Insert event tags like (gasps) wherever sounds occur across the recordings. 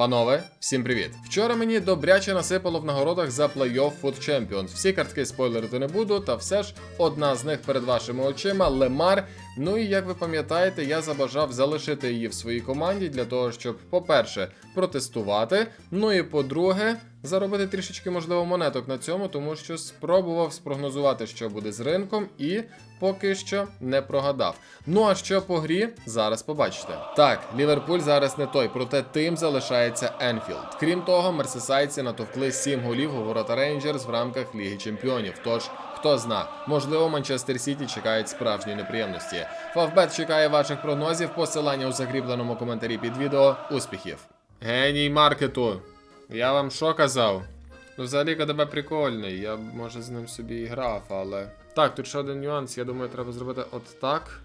Панове, всім привіт! Вчора мені добряче насипало в нагородах за плей-офф Food Champions. Всі картки спойлерити не буду, та все ж одна з них перед вашими очима Лемар. Ну і як ви пам'ятаєте, я забажав залишити її в своїй команді для того, щоб, по-перше, протестувати. Ну і по-друге, заробити трішечки, можливо, монеток на цьому, тому що спробував спрогнозувати, що буде з ринком, і поки що не прогадав. Ну а що по грі, зараз побачите. Так, Ліверпуль зараз не той, проте тим залишається Енфілд. Крім того, мерсисайці натовкли 7 голів у ворота Рейнджерс в рамках Ліги Чемпіонів. Тож. Хто зна, можливо, Манчестер Сіті чекають справжні неприємності. Фавбет чекає ваших прогнозів. Посилання у закріпленому коментарі під відео. Успіхів! Геній маркету! Я вам що казав? Ну, взагалі КДБ прикольний, я може з ним собі і грав, але. Так, тут ще один нюанс, я думаю, треба зробити от так.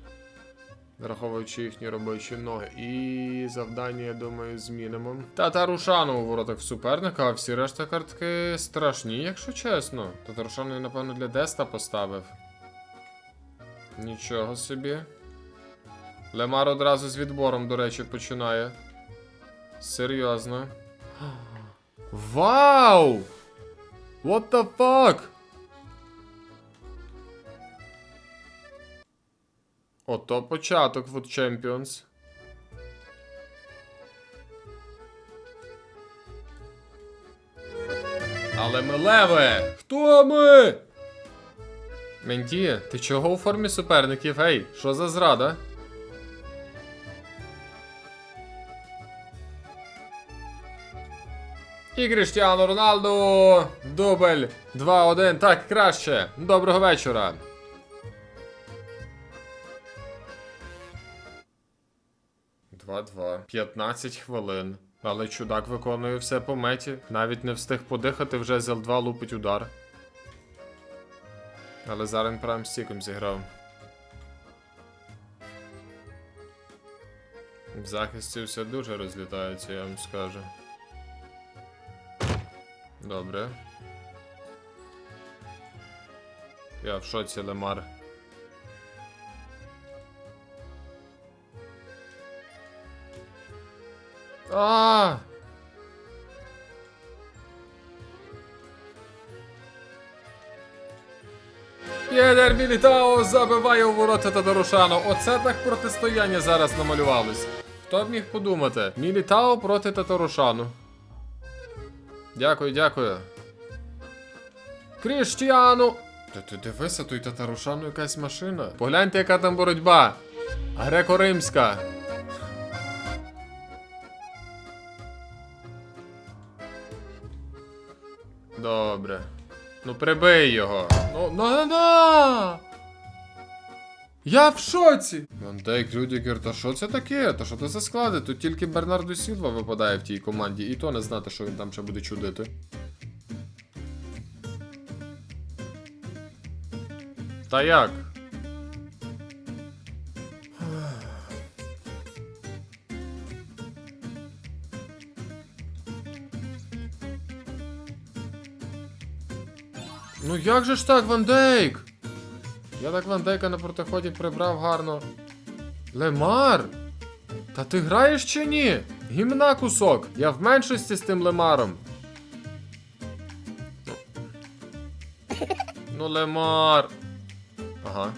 Враховуючи їхні робочі ноги. І завдання, я думаю, змінимо. Татарушану у воротах суперника, а всі решта картки страшні, якщо чесно. Татарушану я, напевно, для Деста поставив. Нічого собі. Лемар одразу з відбором, до речі, починає. Серйозно. (gasps) Вау! What the fuck? Ото початок Food Champions. Але ми леве! Хто ми? Менті, ти чого у формі суперників? Ей, що за зрада? І Кріштіану Роналду. Дубль 2-1. Так, краще. Доброго вечора. Два-два. 15 хвилин. Але чудак виконує все по меті. Навіть не встиг подихати, вже з Л2 лупить удар. Але зараз він прям стіком зіграв. В захисті все дуже розлітається, я вам скажу. Добре. Я в шоці Лемар. А! Єдер Мілітао забиває у ворота Татарушану. Оце так протистояння зараз намалювалось. Хто б міг подумати? Мілітао проти Татарушану. Дякую, дякую. Кріштіану! Та ти дивися, той Татарушану якась машина. Погляньте, яка там боротьба. Греко-римська. Добре. Ну прибий його. Ну, на на Я в шоці! Вандейк, Рюдігер, та що це таке? Та що це за склади? Тут тільки Бернардо Сілва випадає в тій команді, і то не знати, що він там ще буде чудити. Та як? Ну як же ж так, Ван Дейк? Я так Ван Дейка на протиході прибрав гарно. Лемар? Та ти граєш чи ні? Гімна кусок. Я в меншості з тим лемаром. Ну, лемар. Ага.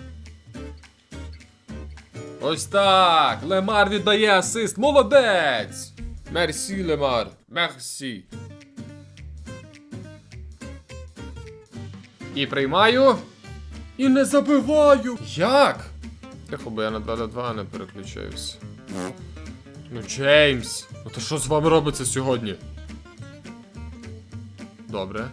Ось так. Лемар віддає асист. Молодець! Мерсі, Лемар. Мерсі. І приймаю. І не забиваю. Як? Тихо, бо я на 2 на 2 не переключився. Ну, Джеймс, ну то що з вами робиться сьогодні? Добре.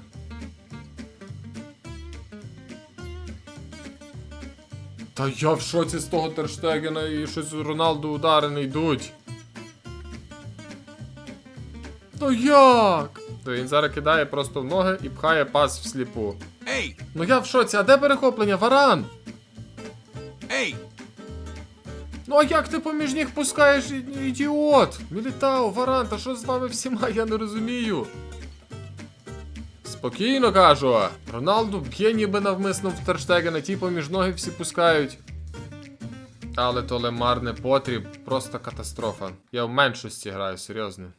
Та я в шоці з того Терштегена і щось Роналду удари не йдуть. Ну як? То він зараз кидає просто в ноги і пхає пас всліпу. Ей! Ну я в шоці, а де перехоплення? Варан? Ей! Ну а як ти поміж них пускаєш, ідіот? Мілітау, Варан, та що з вами всіма, я не розумію. Спокійно кажу. Роналду б'є ніби навмисно в Терштегена, ті поміж ноги всі пускають. Але то лемар не потріб, просто катастрофа. Я в меншості граю, серйозно.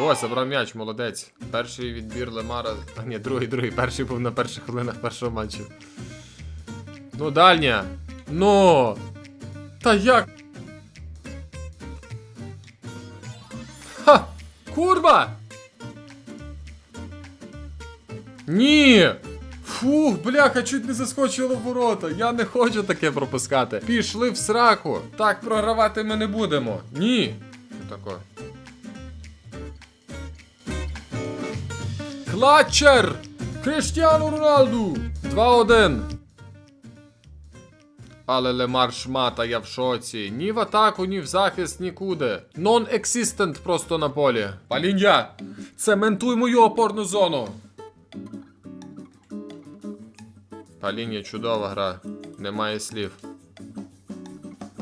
О, забрав м'яч, молодець. Перший відбір Лемара. А ні, другий, другий. Перший був на перших хвилинах першого матчу. Ну, дальня. Ну. Та як? Ха! Курва! Ні! Фух, бляха, чуть не заскочило в ворота. Я не хочу таке пропускати. Пішли в сраку. Так програвати ми не будемо. Ні. Тако. Клатчер! Криштіану Роналду! 2-1. Але Лемар шмата, я в шоці. Ні в атаку, ні в захист, нікуди. Non-existent просто на полі. Паління! Цементуй мою опорну зону. Паління чудова гра. Немає слів.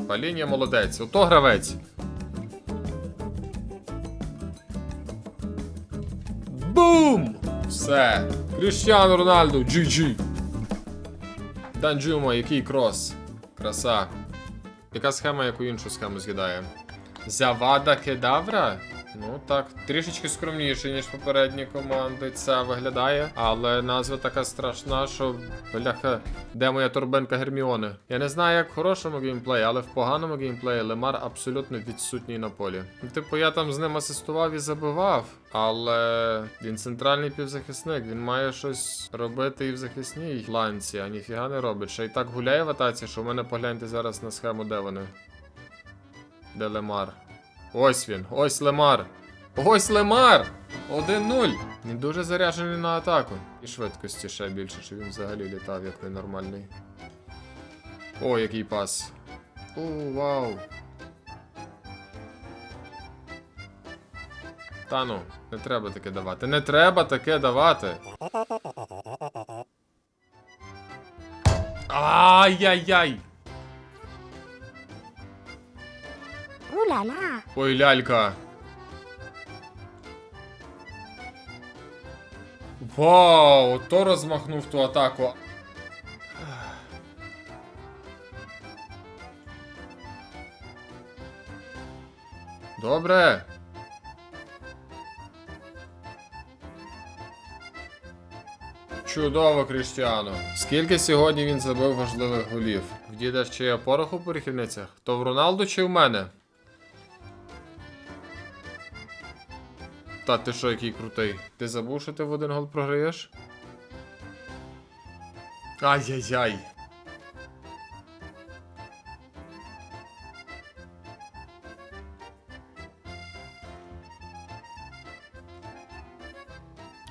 Паління молодець. Ото гравець. Бум! Все. Кріштіану Рональду, GG. Данджумо, який крос. Краса. Яка схема, яку іншу схему з'їдає? Завада кедавра? Ну так, трішечки скромніше, ніж попередні команди. Це виглядає, але назва така страшна, що бляха, де моя торбинка Герміони. Я не знаю, як в хорошому геймплеї, але в поганому геймплеї Лемар абсолютно відсутній на полі. Типу, я там з ним асистував і забивав, але він центральний півзахисник, він має щось робити і в захисній ланці, а ніфіга не робить. Ще й так гуляє в атаці, що в мене погляньте зараз на схему, де вони. Де Лемар? Ось він, ось Лемар. Ось Лемар! 1-0. Він дуже заряджений на атаку. І швидкості ще більше, що він взагалі літав як ненормальний. О, який пас. О, вау. Та ну, не треба таке давати. Не треба таке давати. Ай-яй-яй! Ooh-la-la. Ой, лялька. Вау, то розмахнув ту атаку. Добре. Чудово, Кріштіану. Скільки сьогодні він забив важливих голів? В діда ще є порох у перехідницях? То в Роналду чи в мене? Та ти що, який крутий? Ти забув, що ти в один гол програєш? Ай-яй-яй.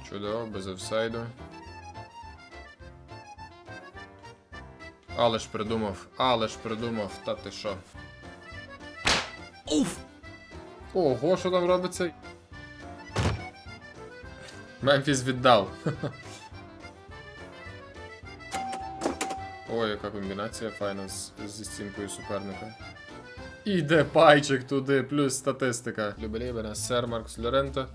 Чудово, без офсайду. Але ж придумав, але ж придумав, та ти що. Уф! Ого, що там робиться? Мемфіс віддав. Ой, яка комбінація файна з, зі стінкою суперника. Іде пайчик туди, плюс статистика. Любелібена, сер Маркс Лоренто.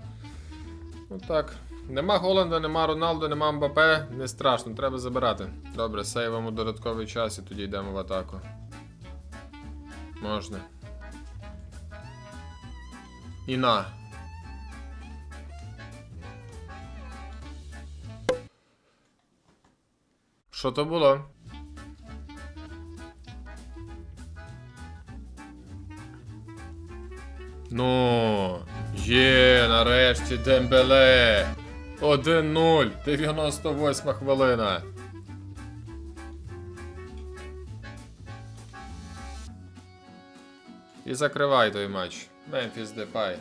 Ну так. Нема Голланда, нема Роналду, нема Мбапе. Не страшно, треба забирати. Добре, сейвимо додатковий час і тоді йдемо в атаку. Можна. І на. Що то було? Ну, є, нарешті Дембеле. 1-0, 98 хвилина. І закривай той матч. Мемфіс Депай.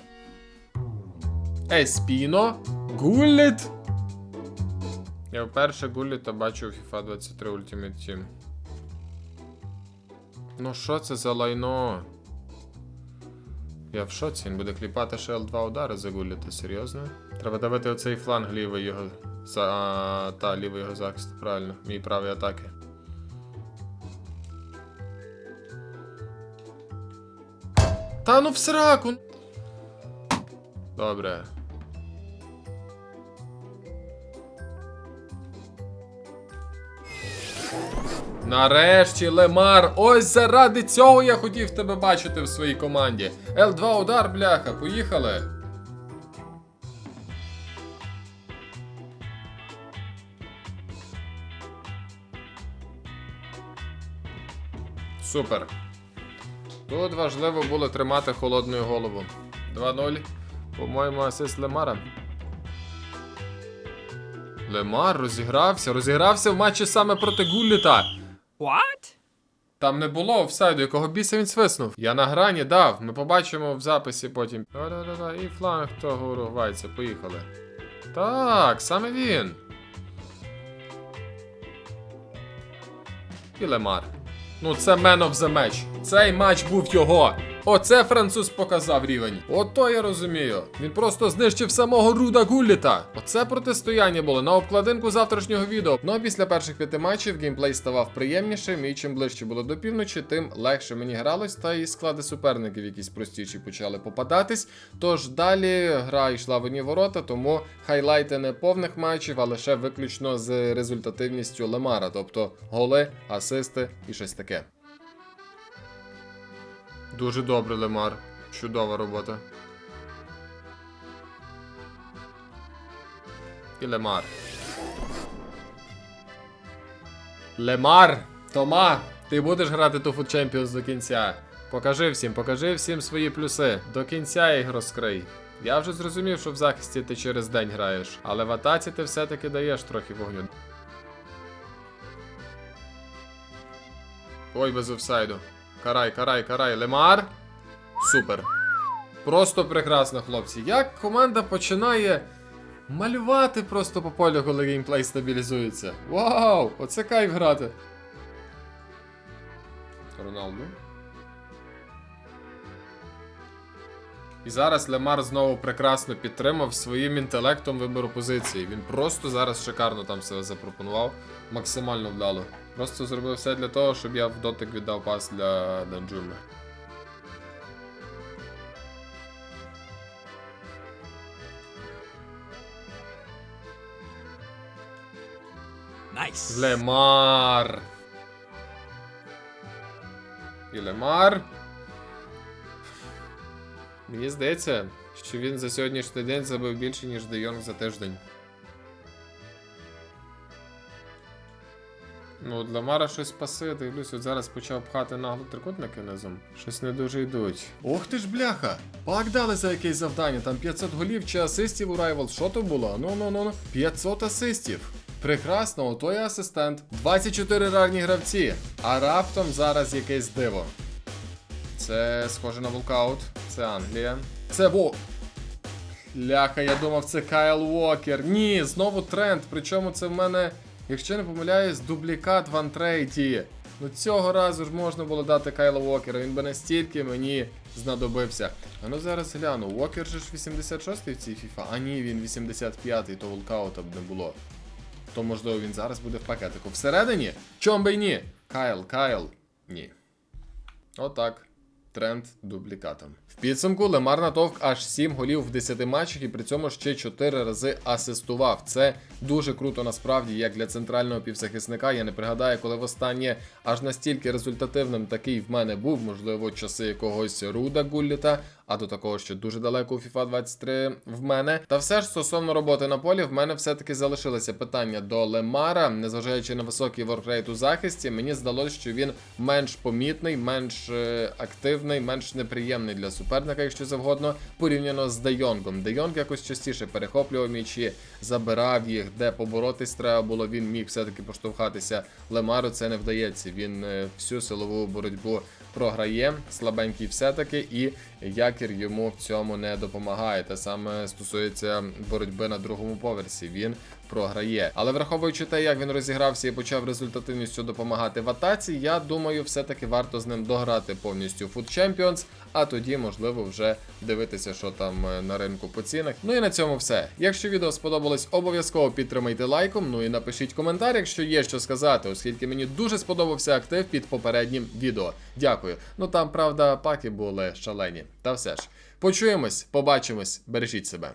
Еспіно. Гулліт. Я вперше Гулліта бачу у FIFA 23 Ultimate Team. Ну що це за лайно? Я в шоці, він буде кліпати ще L2 удари за Гулліта, серйозно? Треба давити оцей фланг лівий його. За, а, та, лівий його захист, правильно, мій правий атаки. Та ну в сраку! Добре. Нарешті Лемар. Ось заради цього я хотів тебе бачити в своїй команді. Л2 удар, бляха, поїхали. Супер. Тут важливо було тримати холодну голову. 2-0. По-моєму, асист Лемара. Лемар розігрався, розігрався в матчі саме проти Гулліта. What? Там не було офсайду, якого біса він свиснув. Я на грані дав. Ми побачимо в записі потім. Да-да-да, і фланг того уругвайця. Поїхали. Так, саме він. І Лемар. Ну, це man of the match. Цей матч був його. Оце француз показав рівень. Ото я розумію. Він просто знищив самого Руда Гулліта. Оце протистояння було на обкладинку завтрашнього відео. Ну а після перших п'яти матчів геймплей ставав приємнішим, і чим ближче було до півночі, тим легше мені гралось, та і склади суперників якісь простіші почали попадатись. Тож далі гра йшла в одні ворота, тому хайлайти не повних матчів, а лише виключно з результативністю Лемара, тобто голи, асисти і щось таке. Дуже добре, Лемар. Чудова робота. І Лемар. Лемар! Тома! Ти будеш грати Food Champions до кінця. Покажи всім, покажи всім свої плюси. До кінця їх розкрий. Я вже зрозумів, що в захисті ти через день граєш, але в атаці ти все-таки даєш трохи вогню. Ой, без офсайду. Карай, карай, карай. Лемар. Супер. Просто прекрасно, хлопці. Як команда починає малювати просто по полю, коли геймплей стабілізується. Вау! Оце кайф грати. Роналду. І зараз Лемар знову прекрасно підтримав своїм інтелектом вибору позиції. Він просто зараз шикарно там себе запропонував, максимально вдало. Просто зробив все для того, щоб я в дотик віддав пас для Данджуми. Nice. Лемар. І Лемар. Мені здається, що він за сьогоднішній день забив більше, ніж Де Йонг за тиждень. Ну, для Мара щось паси, дивлюсь, от зараз почав пхати нагло трикутники низом. Щось не дуже йдуть. Ох ти ж бляха! Пак дали за якесь завдання, там 500 голів чи асистів у Райвел. Що то було? Ну ну ну ну. 500 асистів. Прекрасно, ото є асистент. 24 рарні гравці. А раптом зараз якесь диво. Це схоже на вулкаут. Це Англія. Це во. Ляха, я думав, це Кайл Уокер. Ні, знову тренд. Причому це в мене, якщо не помиляюсь, дублікат в антрейді. Ну цього разу ж можна було дати Кайла Уокера, він би настільки мені знадобився. А ну зараз гляну, Уокер же ж 86-й в цій FIFA. А ні, він 85-й, то вулкаута б не було. То можливо він зараз буде в пакетику. Всередині? Чом би й ні? Кайл, Кайл. Ні. Отак. Тренд дублікатом. В підсумку Лемар натовк аж 7 голів в 10 матчах і при цьому ще 4 рази асистував. Це дуже круто насправді, як для центрального півзахисника. Я не пригадаю, коли востаннє аж настільки результативним такий в мене був, можливо, часи якогось Руда Гулліта, а до такого ще дуже далеко у FIFA 23 в мене. Та все ж стосовно роботи на полі, в мене все-таки залишилося питання до Лемара, незважаючи на високий воркрейт у захисті, мені здалося, що він менш помітний, менш е, активний, менш неприємний для суперника, якщо завгодно, порівняно з Де Йонгом. Де Йонг якось частіше перехоплював м'ячі, забирав їх, де поборотись треба було. Він міг все-таки поштовхатися. Лемару це не вдається. Він е, всю силову боротьбу програє, слабенький все-таки, і якір йому в цьому не допомагає. Те саме стосується боротьби на другому поверсі. Він програє. Але враховуючи те, як він розігрався і почав результативністю допомагати в атаці, я думаю, все-таки варто з ним дограти повністю Food Champions, а тоді, можливо, вже дивитися, що там е, на ринку по цінах. Ну і на цьому все. Якщо відео сподобалось, обов'язково підтримайте лайком. Ну і напишіть коментар, якщо є що сказати, оскільки мені дуже сподобався актив під попереднім відео. Дякую. Ну там, правда, паки були шалені. Та все ж. Почуємось, побачимось, бережіть себе.